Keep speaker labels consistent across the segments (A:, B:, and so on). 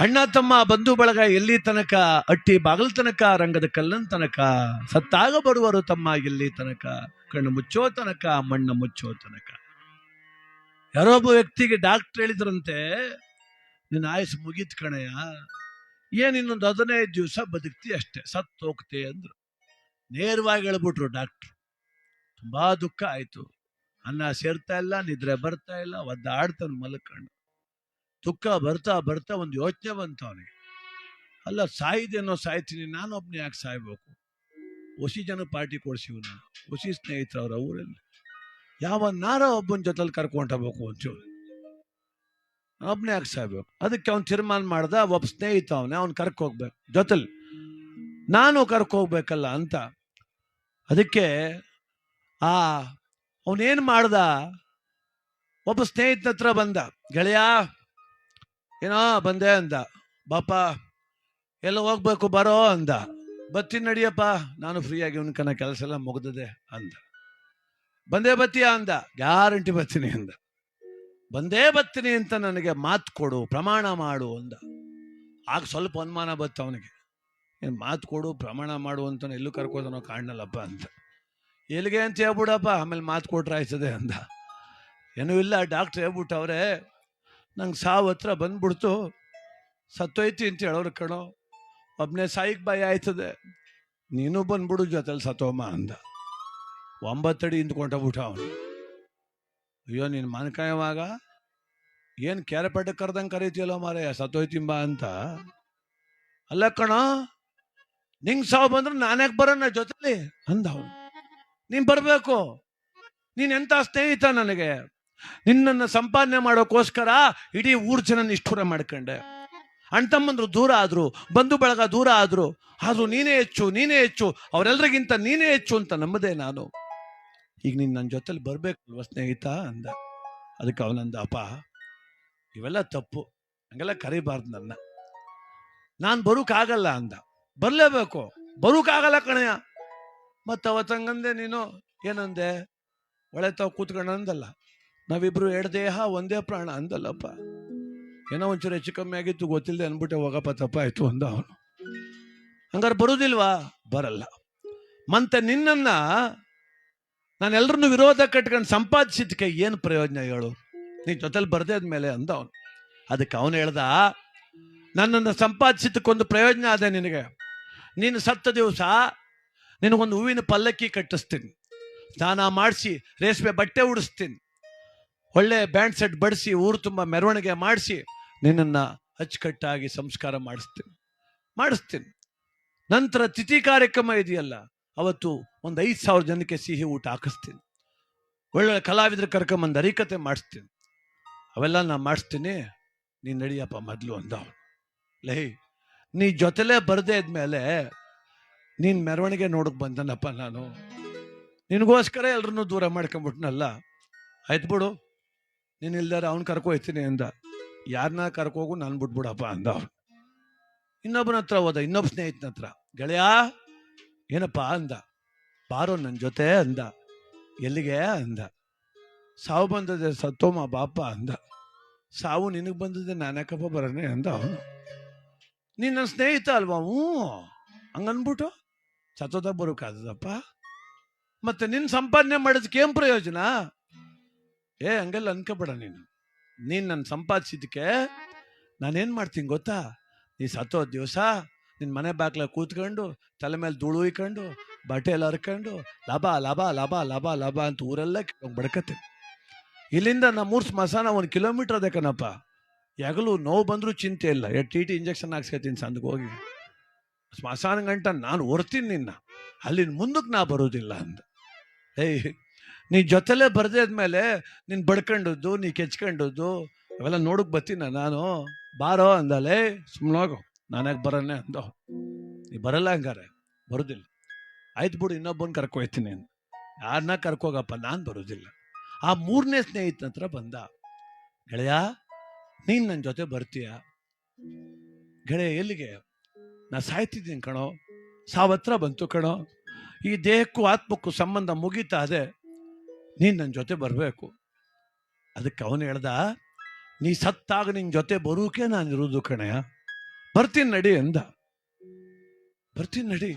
A: ಅಣ್ಣ ತಮ್ಮ ಬಂಧು ಬಳಗ ಎಲ್ಲಿ ತನಕ, ಅಟ್ಟಿ ಬಾಗಲ್ ತನಕ ರಂಗದ ಕಲ್ಲನ್ ತನಕ, ಸತ್ತಾಗ ಬರುವರು ತಮ್ಮ ಎಲ್ಲಿ ತನಕ, ಕಣ್ಣು ಮುಚ್ಚೋ ತನಕ, ಮಣ್ಣು ಮುಚ್ಚೋ ತನಕ. ಯಾರೋ ಒಬ್ಬ ವ್ಯಕ್ತಿಗೆ ಡಾಕ್ಟರ್ ಹೇಳಿದ್ರಂತೆ, ನಿನ್ನ ಆಯಸ್ಸು ಮುಗೀತ್ ಕಣಯ್ಯ, ಏನ್ ಇನ್ನೊಂದು ಹದಿನೈದು ದಿವಸ ಬದುಕ್ತಿ ಅಷ್ಟೇ, ಸತ್ತು ಹೋಗ್ತೆ ಅಂದ್ರು. ನೇರವಾಗಿ ಹೇಳ್ಬಿಟ್ರು ಡಾಕ್ಟ್ರು. ತುಂಬಾ ದುಃಖ ಆಯ್ತು. ಅನ್ನ ಸೇರ್ತಾ ಇಲ್ಲ, ನಿದ್ರೆ ಬರ್ತಾ ಇಲ್ಲ, ಒದ್ದಾಡ್ತಾನೆ ಮಲ್ಕೊಂಡು. ದುಃಖ ಬರ್ತಾ ಬರ್ತಾ ಒಂದು ಯೋಚನೆ ಬಂತು ಅವನಿಗೆ ಅಲ್ಲ ಸಾಯಿದೇನೋ ಸಾಯ್ತೀನಿ ನಾನು ಒಬ್ಬನೇ ಯಾಕೆ ಸಾಯ್ಬೇಕು? ಹೊಸಿ ಜನ ಪಾರ್ಟಿ ಕೊಡ್ಸಿವ್ ನಾನು. ಹೊಸಿ ಸ್ನೇಹಿತರು ಅವರ ಊರಲ್ಲಿ. ನಾರ ಒಬ್ಬನ ಜೊತೆಲಿ ಕರ್ಕೊಂಡು ಹೋಗ್ಬೇಕು ಒಂಚೂರು. ಒಬ್ನೇ ಯಾಕೆ ಸಾಯ್ಬೇಕು? ಅದಕ್ಕೆ ಅವ್ನು ತೀರ್ಮಾನ ಮಾಡ್ದ, ಒಬ್ಬ ಸ್ನೇಹಿತ ಅವನೇ, ಅವ್ನು ಕರ್ಕ ಹೋಗ್ಬೇಕು ಜೊತೆಲಿ ನಾನು ಕರ್ಕ ಹೋಗ್ಬೇಕಲ್ಲ ಅಂತ. ಅದಕ್ಕೆ ಆ ಅವನೇನು ಮಾಡ್ದ? ಒಬ್ಬ ಸ್ನೇಹಿತನ ಹತ್ರ ಬಂದ. ಗೆಳೆಯ ಏನೋ ಬಂದೆ ಅಂದ. ಬಾಪ ಎಲ್ಲ ಹೋಗ್ಬೇಕು, ಬರೋ ಅಂದ. ಬತ್ತೀನಿ ನಡಿಯಪ್ಪ, ನಾನು ಫ್ರೀಯಾಗಿ ಉನ್ಕನ ಕನ ಕೆಲಸ ಎಲ್ಲ ಮುಗ್ದದೆ ಅಂದ. ಬಂದೇ ಬತ್ತೀಯ ಅಂದ. ಗ್ಯಾರಂಟಿ ಬರ್ತೀನಿ ಅಂದ. ಬಂದೇ ಬರ್ತೀನಿ ಅಂತ ನನಗೆ ಮಾತು ಕೊಡು, ಪ್ರಮಾಣ ಮಾಡು ಅಂದ. ಆಗ ಸ್ವಲ್ಪ ಅನುಮಾನ ಬತ್ತು ಅವನಿಗೆ. ಏನು ಮಾತು ಕೊಡು, ಪ್ರಮಾಣ ಮಾಡು ಅಂತ ಎಲ್ಲೂ ಕರ್ಕೋದನೋ ಕಾಣಲ್ಲಪ್ಪ ಅಂತ ಎಲ್ಲಿಗೆ ಅಂತ ಹೇಳ್ಬಿಡಪ್ಪ, ಆಮೇಲೆ ಮಾತು ಕೊಟ್ರೆ ಅಂದ. ಏನೂ ಇಲ್ಲ, ಡಾಕ್ಟ್ರ್ ಹೇಳ್ಬಿಟ್ಟವ್ರೆ ನಂಗೆ ಸಾವು ಹತ್ರ ಬಂದ್ಬಿಡ್ತು. ಸತ್ತೋಯ್ತಿ ಅಂತ ಹೇಳೋರು ಕಣೋ ಒಬ್ಬನೇ ಸಾಯಿಗೆ ಬಾಯಿ ಆಯ್ತದೆ. ನೀನು ಬಂದ್ಬಿಡು ಜೊತೆಲಿ ಸತ್ತೋಮ ಅಂದ. ಒಂಬತ್ತಡಿ ಇಂದ್ಕೊಂಡಬಿಟ್ಟ ಅವನು. ಅಯ್ಯೋ, ನೀನು ಮನ್ಕಾಯವಾಗ? ಏನು ಕೆರೆಪಟ್ಟೆ ಕರ್ದಂಗೆ ಕರೀತೀಯಲ್ಲೋ ಮಾರೇ ಸತ್ತೋಯ್ತಿಂಬ ಅಂತ. ಅಲ್ಲ ಕಣೋ, ನಿಂಗೆ ಸಾವು ಬಂದ್ರೆ ನಾನ್ಯಾಕೆ ಬರೋಣ ಜೊತೆಲಿ? ಅಂದ ಅವನು. ನೀನು ಬರಬೇಕು. ನೀನು ಎಂಥ ಸ್ನೇಹಿತ ನನಗೆ? ನಿನ್ನನ್ನು ಸಂಪಾದನೆ ಮಾಡೋಕ್ಕೋಸ್ಕರ ಇಡೀ ಊರ್ ಜನ ನಿಷ್ಠುರ ಮಾಡ್ಕೊಂಡೆ. ಅಣ್ತಮ್ಮಂದ್ರು ದೂರ ಆದರು, ಬಂಧು ಬಳಗ ದೂರ ಆದರು, ಆದರೂ ನೀನೇ ಹೆಚ್ಚು ನೀನೇ ಹೆಚ್ಚು ಅವರೆಲ್ಲರಿಗಿಂತ ನೀನೇ ಹೆಚ್ಚು ಅಂತ ನಂಬದೆ ನಾನು. ಈಗ ನೀನು ನನ್ನ ಜೊತೆಲಿ ಬರಬೇಕು ಸ್ನೇಹಿತ ಅಂದ. ಅದಕ್ಕೆ ಅವನಂದ, ಅಪ್ಪ, ಇವೆಲ್ಲ ತಪ್ಪು. ಹಂಗೆಲ್ಲ ಕರಿಬಾರ್ದು ನನ್ನ. ನಾನು ಬರೋಕ್ಕಾಗಲ್ಲ ಅಂದ. ಬರಲೇಬೇಕು. ಬರೋಕ್ಕಾಗಲ್ಲ ಕಣಯ್ಯ. ಮತ್ತು ಅವತ್ತಂಗಂದೆ ನೀನು? ಏನಂದೆ? ಒಳೆ ತಾವು ಕೂತ್ಕೊಂಡು ಅಂದಲ್ಲ ನಾವಿಬ್ರು ಎರಡು ದೇಹ, ಒಂದೇ ಪ್ರಾಣ ಅಂದಲ್ಲಪ್ಪ. ಏನೋ ಒಂಚೂರು ಹೆಚ್ಚು ಕಮ್ಮಿ ಆಗಿತ್ತು ಗೊತ್ತಿಲ್ಲದೆ ಅನ್ಬಿಟ್ಟೆ ಹೋಗಪ್ಪ, ತಪ್ಪಾಯ್ತು ಅಂದ ಅವನು. ಹಂಗಾರೆ ಬರುದಿಲ್ವಾ? ಬರಲ್ಲ. ಮತ್ತೆ ನಿನ್ನನ್ನ ನಾನೆಲ್ಲರನ್ನು ವಿರೋಧ ಕಟ್ಕೊಂಡು ಸಂಪಾದಿಸಿದ್ಕೆ ಏನು ಪ್ರಯೋಜನ ಹೇಳು? ನೀನು ಜೊತೆಲಿ ಬರ್ದೇ ಆದ್ಮೇಲೆ ಅಂದ ಅವನು. ಅದಕ್ಕೆ ಅವನು ಹೇಳ್ದ, ನನ್ನನ್ನು ಸಂಪಾದಿಸಿದ್ದಕ್ಕೊಂದು ಪ್ರಯೋಜನ ಅದೇ ನಿನಗೆ. ನೀನು ಸತ್ತ ದಿವಸ ನಿನಗೊಂದು ಹೂವಿನ ಪಲ್ಲಕ್ಕಿ ಕಟ್ಟಿಸ್ತೀನಿ. ಸ್ನಾನ ಮಾಡಿಸಿ ರೇಷ್ಮೆ ಬಟ್ಟೆ ಉಡಿಸ್ತೀನಿ. ಒಳ್ಳೆ ಬ್ಯಾಂಡ್ ಸೆಟ್ ಬಡಿಸಿ, ಊರು ತುಂಬ ಮೆರವಣಿಗೆ ಮಾಡಿಸಿ, ನಿನ್ನನ್ನು ಅಚ್ಚುಕಟ್ಟಾಗಿ ಸಂಸ್ಕಾರ ಮಾಡಿಸ್ತೀನಿ. ಮಾಡಿಸ್ತೀನಿ. ನಂತರ ತಿಥಿ ಕಾರ್ಯಕ್ರಮ ಇದೆಯಲ್ಲ, ಅವತ್ತು ಒಂದು ಐದು ಸಾವಿರ ಜನಕ್ಕೆ ಸಿಹಿ ಊಟ ಹಾಕಿಸ್ತೀನಿ. ಒಳ್ಳೆ ಕಲಾವಿದ್ರ ಕರ್ಕೊಂಬಂದು ಹರಿಕತೆ ಮಾಡಿಸ್ತೀನಿ. ಅವೆಲ್ಲ ನಾನು ಮಾಡಿಸ್ತೀನಿ, ನೀನು ನಡಿಯಪ್ಪ ಮೊದಲು ಅಂದ ಲೇ, ನೀ ಜೊತೆಲೇ ಬರದೇ ಇದ್ಮೇಲೆ ನೀನು ಮೆರವಣಿಗೆ ನೋಡಕ್ ಬಂದನಪ್ಪ ನಾನು. ನಿನಗೋಸ್ಕರ ಎಲ್ರನ್ನೂ ದೂರ ಮಾಡ್ಕೊಂಬಿಟ್ನಲ್ಲ ಆಯ್ತು ಬಿಡು. ನೀನು ಇಲ್ದಾರ ಅವ್ನು ಕರ್ಕೊ ಹೋಯ್ತೀನಿ ಅಂದ. ಯಾರನ್ನ ಕರ್ಕೋಗು ನಾನು ಬಿಟ್ಬಿಡಪ್ಪ ಅಂದ ಇನ್ನೊಬ್ಬನ ಹತ್ರ ಹೋದ ಇನ್ನೊಬ್ಬ ಸ್ನೇಹಿತನ ಹತ್ರ. ಗೆಳೆಯ, ಏನಪ್ಪ ಅಂದ. ಬಾರೋ ನನ್ನ ಜೊತೆ ಅಂದ. ಎಲ್ಲಿಗೆ ಅಂದ. ಸಾವು ಬಂದದೆ ಸತ್ತೋಮ ಬಾಪ ಅಂದ. ಸಾವು ನಿನಗೆ ಬಂದದೆ ನಾನಕಪ್ಪ ಬರನೆ ಅಂದ ಅವನು. ನೀನು ನನ್ನ ಸ್ನೇಹಿತ ಅಲ್ವಾ ಹ್ಞೂ? ಹಂಗನ್ಬಿಟ್ಟು ಸತ್ತೋದಾಗ ಬರೋಕ್ಕಾದದಪ್ಪ ಮತ್ತೆ ನಿನ್ನ ಸಂಪಾದನೆ ಮಾಡೋದಕ್ಕೆ ಏನು ಪ್ರಯೋಜನ? ಏ, ಹಂಗೆಲ್ಲ ಅನ್ಕೋಬೇಡ ನೀನು. ನೀನು ನನ್ನ ಸಂಪಾದಿಸಿದ್ದಕ್ಕೆ ನಾನೇನು ಮಾಡ್ತೀನಿ ಗೊತ್ತಾ? ನೀ ಸತ್ತೋ ದಿವಸ ನಿನ್ನ ಮನೆ ಬಾಗ್ಲ ಕೂತ್ಕೊಂಡು ತಲೆ ಮೇಲೆ ಧೂಳು ಇಕ್ಕೊಂಡು ಬಟ್ಟೆ ಎಲ್ಲ ಹರ್ಕೊಂಡು ಲಾಭ ಲಾಭ ಲಾಭ ಲಾಭ ಲಾಭ ಅಂತ ಊರೆಲ್ಲ ಬಡ್ಕತ್ತೆ. ಇಲ್ಲಿಂದ ನಮ್ಮೂರು ಸ್ಮಶಾನ ಒಂದು ಕಿಲೋಮೀಟರ್ ಅದೇ ಕಣಪ್ಪ. ಯಾಗಲೂ ನೋವು ಬಂದರೂ ಚಿಂತೆ ಇಲ್ಲ. ಎರಡು ಟಿ ಟಿ ಇಂಜೆಕ್ಷನ್ ಹಾಕ್ಸ್ಕೊತೀನಿ ಸಂದಿಗೆ ಹೋಗಿ. ಸ್ಮಶಾನ ಗಂಟ ನಾನು ಹೊರ್ತೀನಿ ನಿನ್ನ. ಅಲ್ಲಿನ ಮುಂದಕ್ಕೆ ನಾ ಬರೋದಿಲ್ಲ ಅಂದ. ಏಯ್ ನೀ ಜೊತೆಲೇ ಬರ್ದೇ ಆದ್ಮೇಲೆ ನೀನು ಬಡ್ಕೊಂಡದ್ದು, ನೀ ಕೆಚ್ಕೊಂಡದ್ದು ಅವೆಲ್ಲ ನೋಡಕ್ ಬರ್ತೀನ ನಾನು? ಬಾರೋ ಅಂದಲೇ ಸುಮ್ಮನೋಗು ನಾನ್ಯಾಕೆ ಬರೋನೆ ಅಂದ. ನೀ ಬರಲ್ಲ ಹಂಗಾರೆ. ಬರೋದಿಲ್ಲ. ಆಯ್ತು ಬಿಡು, ಇನ್ನೊಬ್ಬನ ಕರ್ಕೊಯ್ತೀನಿ ಅಂತ ಯಾರನ್ನ ಕರ್ಕೋಗಪ್ಪ, ನಾನು ಬರೋದಿಲ್ಲ. ಆ ಮೂರನೇ ಸ್ನೇಹಿತನ ಹತ್ರ ಬಂದ. ಗೆಳೆಯ, ನೀನು ನನ್ನ ಜೊತೆ ಬರ್ತೀಯ? ಗೆಳೆಯ, ಎಲ್ಲಿಗೆ? ನಾ ಸಾಯ್ತಿದ್ದೀನಿ ಕಣೋ. ಸಾವತ್ರ ಬಂತು ಕಣೋ. ಈ ದೇಹಕ್ಕೂ, ಆತ್ಮಕ್ಕೂ ಸಂಬಂಧ ಮುಗೀತಾ ಅದೇ ನೀನು ನನ್ನ ಜೊತೆ ಬರಬೇಕು. ಅದಕ್ಕೆ ಅವನು ಹೇಳ್ದ, ನೀ ಸತ್ತಾಗ ನಿನ್ನ ಜೊತೆ ಬರೋಕೆ ನಾನು ಇರೋದು ಕಣಯ್ಯ ಬರ್ತೀನಿ ನಡಿ ಎಂದ ಬರ್ತೀನಿ ನಡಿ.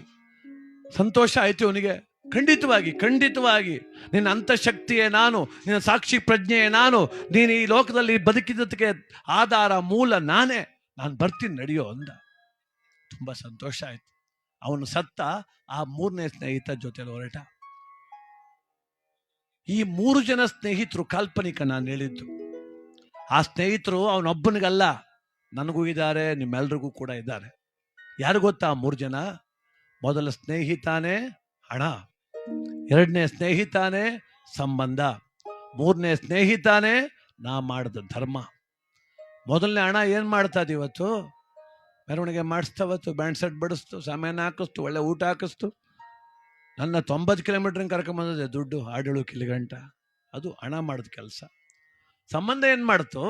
A: ಸಂತೋಷ ಆಯ್ತು ಅವನಿಗೆ. ಖಂಡಿತವಾಗಿ ಖಂಡಿತವಾಗಿ. ನಿನ್ನ ಅಂತಃಶಕ್ತಿಯೇ ನಾನು, ನಿನ್ನ ಸಾಕ್ಷಿ ಪ್ರಜ್ಞೆಯೇ ನಾನು. ನೀನು ಈ ಲೋಕದಲ್ಲಿ ಬದುಕಿದ್ದಕ್ಕೆ ಆಧಾರ ಮೂಲ ನಾನೇ. ನಾನು ಬರ್ತೀನಿ ನಡೆಯೋ ಅಂದ. ತುಂಬ ಸಂತೋಷ ಆಯ್ತು. ಅವನು ಸತ್ತ ಆ ಮೂರನೇ ಸ್ನೇಹಿತ ಜೊತೆಲಿ ಹೊರಟ. ಈ ಮೂರು ಜನ ಸ್ನೇಹಿತರು ಕಾಲ್ಪನಿಕ ನಾನು ಹೇಳಿದ್ದು. ಆ ಸ್ನೇಹಿತರು ಅವನೊಬ್ಬನಿಗಲ್ಲ, ನನಗೂ ಇದ್ದಾರೆ, ನಿಮ್ಮೆಲ್ರಿಗೂ ಕೂಡ ಇದ್ದಾರೆ. ಯಾರು ಗೊತ್ತಾ ಆ ಮೂರು ಜನ? ಮೊದಲ ಸ್ನೇಹಿತಾನೇ ಹಣ, ಎರಡನೇ ಸ್ನೇಹಿತಾನೇ ಸಂಬಂಧ, ಮೂರನೇ ಸ್ನೇಹಿತಾನೇ ನಾ ಮಾಡಿದ ಧರ್ಮ. ಮೊದಲನೇ ಹಣ ಏನು ಮಾಡ್ತಾ ಇದ್ದೀವತ್ತು ಮೆರವಣಿಗೆ ಮಾಡಿಸ್ತಾವತ್ತು ಬ್ಯಾಂಡ್ ಸೆಟ್ ಬಡಿಸ್ತು, ಸಾಮಾನು ಹಾಕಿಸ್ತು, ಒಳ್ಳೆ ಊಟ ಹಾಕಿಸ್ತು. ನನ್ನ ತೊಂಬತ್ತು ಕಿಲೋಮೀಟ್ರ್ ಕರ್ಕೊಂಬಂದಿದೆ ದುಡ್ಡು, ಆಡಳು, ಕಿಲಿಗಂಟ. ಅದು ಹಣ ಮಾಡಿದ ಕೆಲಸ. ಸಂಬಂಧ ಏನು ಮಾಡ್ತು?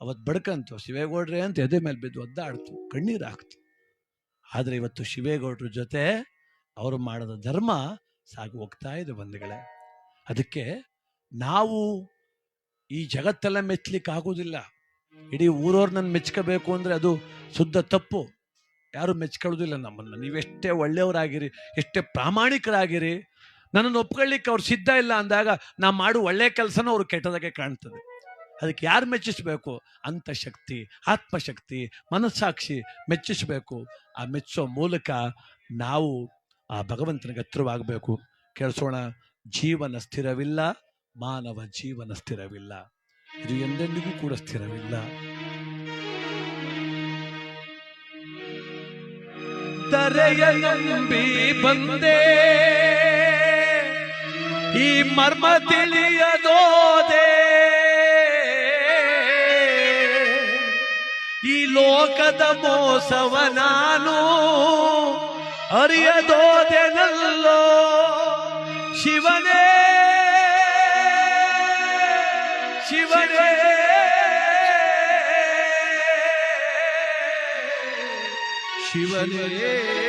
A: ಅವತ್ತು ಬಡ್ಕಂತು, ಶಿವೇಗೌಡ್ರೆ ಅಂತ ಎದೆ ಮೇಲೆ ಬಿದ್ದು ಒದ್ದಾಡ್ತು, ಕಣ್ಣೀರು ಹಾಕ್ತು. ಆದರೆ ಇವತ್ತು ಶಿವೇಗೌಡ್ರ ಜೊತೆ ಅವರು ಮಾಡಿದ ಧರ್ಮ ಸಾಗಿ ಹೋಗ್ತಾ ಇದೆ ಬಂಧುಗಳೇ. ಅದಕ್ಕೆ ನಾವು ಈ ಜಗತ್ತೆಲ್ಲ ಮೆಚ್ಚಲಿಕ್ಕೆ ಆಗೋದಿಲ್ಲ. ಇಡೀ ಊರವ್ರನ್ನ ಮೆಚ್ಕೋಬೇಕು ಅಂದರೆ ಅದು ಶುದ್ಧ ತಪ್ಪು. ಯಾರು ಮೆಚ್ಕೊಳ್ಳೋದಿಲ್ಲ ನಮ್ಮನ್ನು. ನೀವೆಷ್ಟೇ ಒಳ್ಳೆಯವರಾಗಿರಿ, ಎಷ್ಟೇ ಪ್ರಾಮಾಣಿಕರಾಗಿರಿ, ನನ್ನನ್ನು ಒಪ್ಕೊಳ್ಳಿಕ್ಕೆ ಅವ್ರು ಸಿದ್ಧ ಇಲ್ಲ ಅಂದಾಗ ನಾ ಮಾಡು ಒಳ್ಳೆಯ ಕೆಲಸನೂ ಅವ್ರು ಕೆಟ್ಟದಾಗೆ ಕಾಣ್ತದೆ. ಅದಕ್ಕೆ ಯಾರು ಮೆಚ್ಚಿಸಬೇಕು? ಅಂತಃಶಕ್ತಿ, ಆತ್ಮಶಕ್ತಿ, ಮನಸ್ಸಾಕ್ಷಿ ಮೆಚ್ಚಿಸಬೇಕು. ಆ ಮೆಚ್ಚೋ ಮೂಲಕ ನಾವು ಆ ಭಗವಂತನಿಗೆ ಹತ್ರವಾಗಬೇಕು ಕೇಳಿಸೋಣ, ಜೀವನ ಸ್ಥಿರವಿಲ್ಲ, ಮಾನವ ಜೀವನ ಸ್ಥಿರವಿಲ್ಲ. ಇದು ಎಂದೆಂದಿಗೂ ಕೂಡ ಸ್ಥಿರವಿಲ್ಲ. ತರೆಯ ನಂಬಿ ಬಂದೆ. ಈ ಮರ್ಮ ತಿಳಿಯದೋದೆ. ಈ ಲೋಕದ ಮೋಸವ ನಾನು ಅರಿಯದೋದೆನಲ್ಲೋ. ಶಿವನೇ ಶಿವನೇ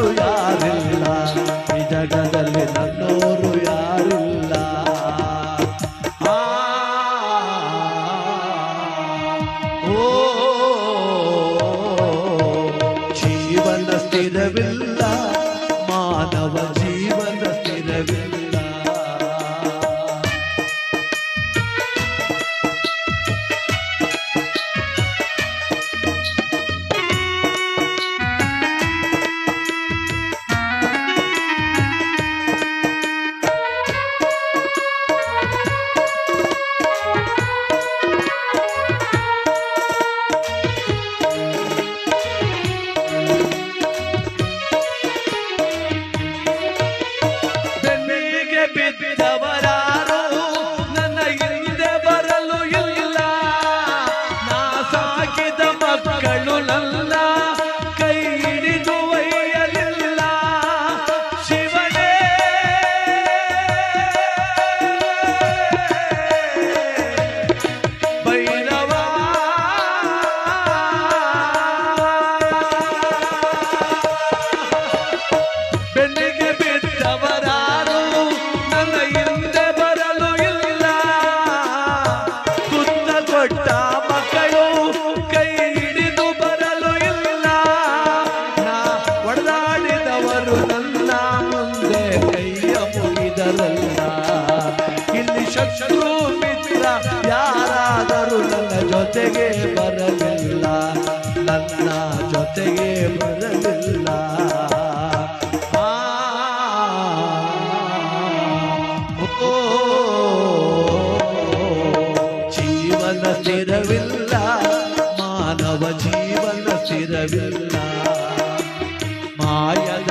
A: ನನ್ನವರು ಯಾರಿಲ್ಲ ಈ ಜಗದಲ್ಲಿ ನನ್ನೋರು ಯಾರಿಲ್ಲ ಓ ಜೀವನ ಸ್ಥಿರವಿಲ್ಲ ಶತ್ರು ಮಿತ್ರ ಯಾರಾದರೂ ನನ್ನ ಜೊತೆಗೆ ಬರಲಿಲ್ಲ ನನ್ನ ಜೊತೆಗೆ ಬರಲಿಲ್ಲ ಜೀವನ ಸ್ಥಿರವಿಲ್ಲ ಮಾನವ ಜೀವನ ಸ್ಥಿರವಿಲ್ಲ ಮಾಯದ